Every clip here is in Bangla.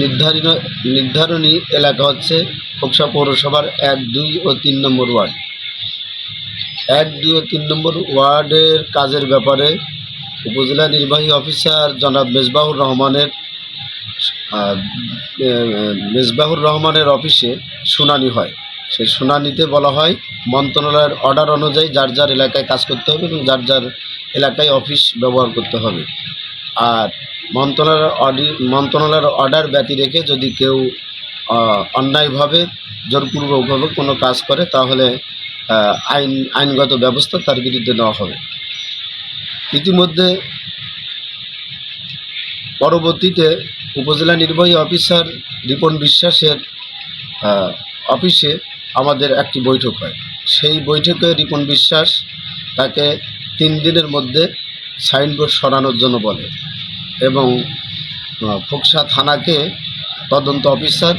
নির্ধারিত নির্ধারণী এলাকা হচ্ছে খোকসা পৌরসভার এক, দুই ও তিন নম্বর ওয়ার্ড। এক, দুই ও তিন নম্বর ওয়ার্ডের কাজের ব্যাপারে উপজেলা নির্বাহী অফিসার জনাব মেজবাহুর রহমানের মেজবাহুর রহমানের অফিসে শুনানি হয়। সেই শুনানিতে বলা হয়, মন্ত্রণালয়ের অর্ডার অনুযায়ী যার যার এলাকায় কাজ করতে হবে এবং যার যার এলাকায় অফিস ব্যবহার করতে হবে। আর মন্ত্রণালয়ের অডি, মন্ত্রণালয়ের অর্ডার ব্যতি রেখে যদি কেউ অন্যায়ভাবে জোরপূর্বকভাবে কোনো কাজ করে, তাহলে আইন, আইনগত ব্যবস্থা তার বিরুদ্ধে নেওয়া হবে। ইতিমধ্যে পরবর্তীতে উপজেলা নির্বাহী অফিসার রিপন বিশ্বাসের অফিসে আমাদের একটি বৈঠক হয়। সেই বৈঠকে রিপন বিশ্বাস তাকে তিন দিনের মধ্যে সাইনবোর্ড সরানোর জন্য বলে। এবং ফোকসা থানাকে তদন্ত অফিসার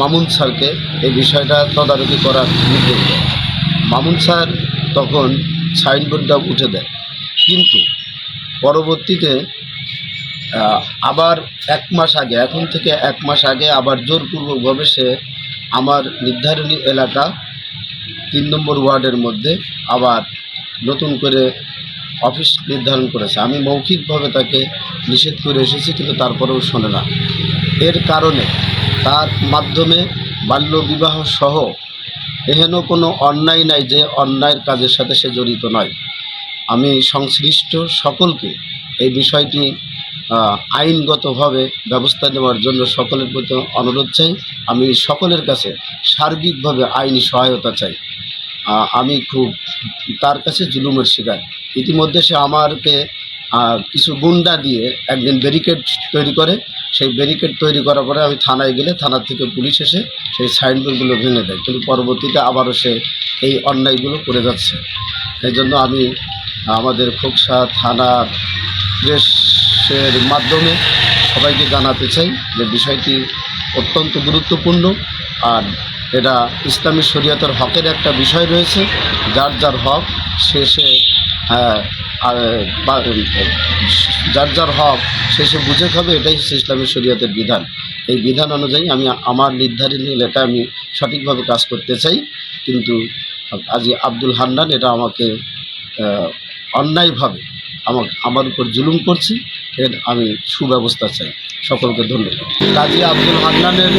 মামুন স্যারকে এই বিষয়টা তদারকি করার নির্দেশ দেয়। মামুন স্যার তখন সাইনবোর্ডটা উঠে দেয়। কিন্তু পরবর্তীতে আবার এক মাস আগে, এখন থেকে এক মাস আগে আবার জোরপূর্বকভাবে সে আমার নির্ধারণী এলাকা তিন নম্বর ওয়ার্ডের মধ্যে আবার নতুন করে অফিস নির্ধারণ করেছে। আমি মৌখিকভাবে তাকে নিষেধ করে এসেছি, কিন্তু তারপরেও শোনে না। এর কারণে তার মাধ্যমে বাল্যবিবাহ সহ এহেন কোনো অন্যায় নাই যে অন্যায়ের কাজের সাথে সে জড়িত নয়। আমি সংশ্লিষ্ট সকলকে এই বিষয়টি আইনগতভাবে ব্যবস্থা নেওয়ার জন্য সকলের প্রতি অনুরোধ চাই। আমি সকলের কাছে সার্বিকভাবে আইনি সহায়তা চাই। আমি খুব তার কাছে জুলুমের শিকার। ইতিমধ্যে সে আমারকে কিছু গুন্ডা দিয়ে একদিন ব্যারিকেড তৈরি করে। সেই ব্যারিকেড তৈরি করার পরে আমি থানায় গেলে থানার থেকে পুলিশ এসে সেই সাইনবোর্ডগুলো ভেঙে দেয়। কিন্তু পরবর্তীতে আবারও সে এই অন্যায়গুলো করে যাচ্ছে। এই জন্য আমি আমাদের খোকসা থানার প্রেসের মাধ্যমে সবাইকে জানাতে চাই যে বিষয়টি অত্যন্ত গুরুত্বপূর্ণ। আর এটা ইসলামী শরীয়তের হকের একটা বিষয় রয়েছে। যার যার হক সে সে হ্যাঁ, যার যার হক সে সে বুঝে খাবে এটাই হচ্ছে ইসলামী শরীয়তের বিধান। এই বিধান অনুযায়ী আমি আমার নির্ধারিত এলাকায় আমি সঠিকভাবে কাজ করতে চাই কিন্তু আজি আব্দুল হান্নান এটা আমাকে অন্যায়ভাবে আমার আমার উপর জুলুম করছি এর আমি সুব্যবস্থা চাই। সকলকে ধন্যবাদ। কাজী আব্দুল হান্নানের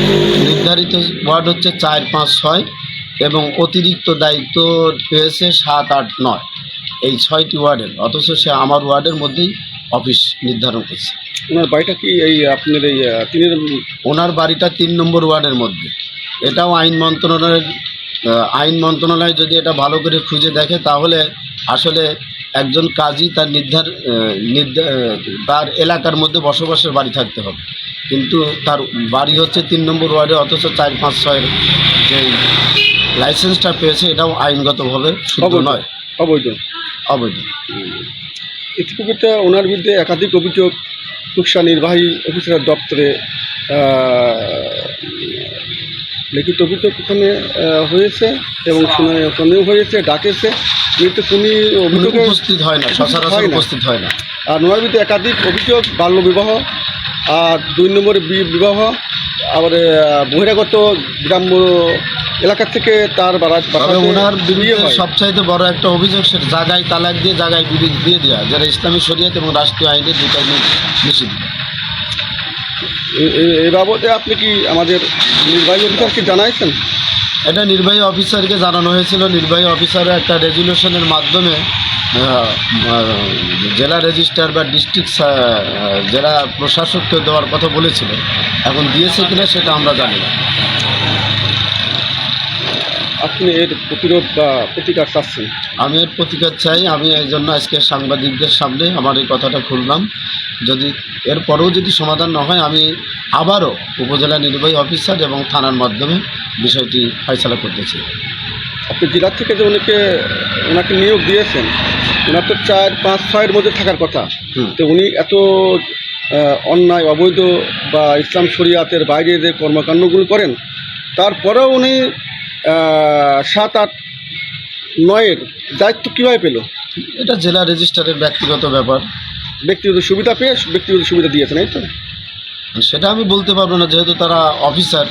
নির্ধারিত ওয়ার্ড হচ্ছে চার পাঁচ ছয় এবং অতিরিক্ত দায়িত্ব পেয়েছে সাত আট নয়। এই ছয়টি ওয়ার্ডের অথচ সে আমার ওয়ার্ডের মধ্যেই অফিস নির্ধারণ করছে। ওনার বাড়িটা কি এই আপনার এই তিনের ওনার বাড়িটা তিন নম্বর ওয়ার্ডের মধ্যে। এটাও আইন মন্ত্রণালয়ের আইন মন্ত্রণালয় যদি এটা ভালো করে খুঁজে দেখে তাহলে আসলে একজন কাজী তার নির্ধার তার এলাকার মধ্যে বসবাসের বাড়ি থাকতে হবে। কিন্তু তার বাড়ি হচ্ছে তিন নম্বর ওয়ার্ডে অথচ চার পাঁচ ছয়ের যে লাইসেন্সটা পেয়েছে এটাও আইনগতভাবে শুদ্ধ নয়। অবৈধ। অবৈধ। ইতিপূর্বে ওনার বিরুদ্ধে একাধিক অভিযোগ কুকসা নির্বাহী অফিসার দপ্তরে লিখিত অভিযোগ ওখানে হয়েছে এবং শুনানি ওখানেও হয়েছে ডাকেছে। কিন্তু কোনো অভিযোগে উপস্থিত হয় না সচরাচর উপস্থিত হয় না। আর বিরুদ্ধে একাধিক অভিযোগ বাল্যবিবাহ আর দুই নম্বরে বি- বিবাহ আবার বহিরাগত গ্রাম্য এলাকা থেকে তার ওনার বিয়ে বিরুদ্ধে। সবচাইতে বড় একটা অভিযোগ সেটা জায়গায় তালাক দিয়ে জায়গায় বিবিধ দিয়ে দেওয়া যারা ইসলামী শরীয়ত এবং রাষ্ট্রীয় আইনে দুটাই নিষিদ্ধ। এ- বাবদে আপনি কি আমাদের নির্বাহী অফিসারকে জানাইছেন? এটা নির্বাহী অফিসারকে জানানো হয়েছিল। নির্বাহী অফিসারের একটা রেজুলেশনের মাধ্যমে জেলা রেজিস্ট্রার বা ডিস্ট্রিক্ট জেলা প্রশাসককে দেওয়ার কথা বলেছিল। এখন দিয়েছে কিনা সেটা আমরা জানি না। আপনি এর প্রতিরোধ বা প্রতিকার চাচ্ছেন? আমি এর প্রতিকার চাই। আমি এই জন্য আজকে সাংবাদিকদের সামনে আমার এই কথাটা খুললাম। যদি এরপরেও যদি সমাধান না হয় আমি আবারও উপজেলা নির্বাহী অফিসার এবং থানার মাধ্যমে বিষয়টি ফয়সলা করতেছি আপনি জেলা থেকে যে উনিকে ওনাকে নিয়োগ দিয়েছেন ওনার তো চার পাঁচ ছয়ের মধ্যে থাকার কথা। তো উনি এত অন্যায় অবৈধ বা ইসলাম শরিয়াতের বাইরে যে কর্মকাণ্ডগুলো করেন তারপরেও উনি সাত আট নয়ের দায়িত্ব কীভাবে পেল? এটা জেলা রেজিস্ট্রারের ব্যক্তিগত ব্যাপার। ব্যক্তিগত সুবিধা পেয়ে ব্যক্তিগত সুবিধা দিয়েছেন এই তো? সেটা আমি বলতে পারব না যেহেতু তারা অফিসার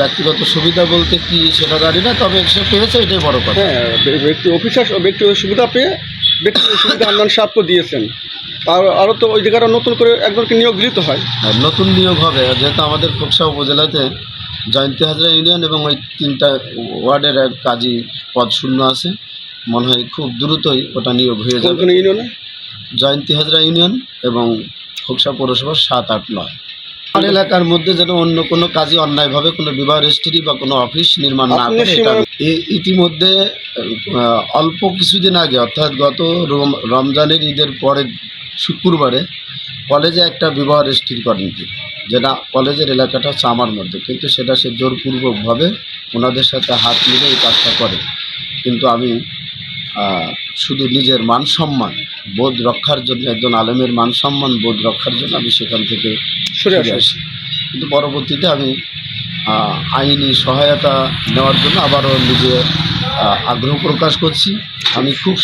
ব্যক্তিগত সুবিধা বলতে কি সেটা জানি না তবে সে পেয়েছে এটাই বড় কথা। হ্যাঁ ব্যক্তি অফিসার ব্যক্তিগত সুবিধা পেয়ে ব্যক্তিগত সুবিধা আন্দান সাহেবকে দিয়েছেন। আর আরও তো ওই জায়গাটা নতুন করে একজনকে নিয়োগ দিতে হয়। নতুন নিয়োগ হবে যেহেতু আমাদের খোকসা উপজেলাতে জয়ন্তী হাজরা ইউনিয়ন এবং ওই তিনটা ওয়ার্ডের এক কাজী পদ শূন্য আছে। মনে হয় খুব দ্রুতই ওটা নিয়োগ হয়ে যাবে। ইউনিয়নে? জয়ন্তী হাজরা ইউনিয়ন এবং খোকসা পৌরসভার সাত আট নয়। এলাকার মধ্যে যেন অন্য কোনো কাজে অন্যায়ভাবে কোনো বিবাহ রেজিস্ট্রি বা কোনো অফিস নির্মাণ না করে এটা ইতিমধ্যে অল্প কিছুদিন আগে অর্থাৎ গত রম- রমজানের ঈদের পরের শুক্রবারে কলেজে একটা বিবাহ রেজিস্ট্রি করেন কি যেটা কলেজের এলাকাটা হচ্ছে আমার মধ্যে কিন্তু সেটা সে জোরপূর্বকভাবে ওনাদের সাথে হাত মিলে এই কাজটা করে। কিন্তু আমি শুধু নিজের মান সম্মান বোধ রক্ষার জন্য একজন আলেমের মান সম্মান বোধ রক্ষার জন্য আমি সেখান থেকে সরে আসি। কিন্তু পরবর্তীতে আমি আইনি সহায়তা নেওয়ার জন্য আবারও নিজে আগ্রহ প্রকাশ করছি। আমি খুব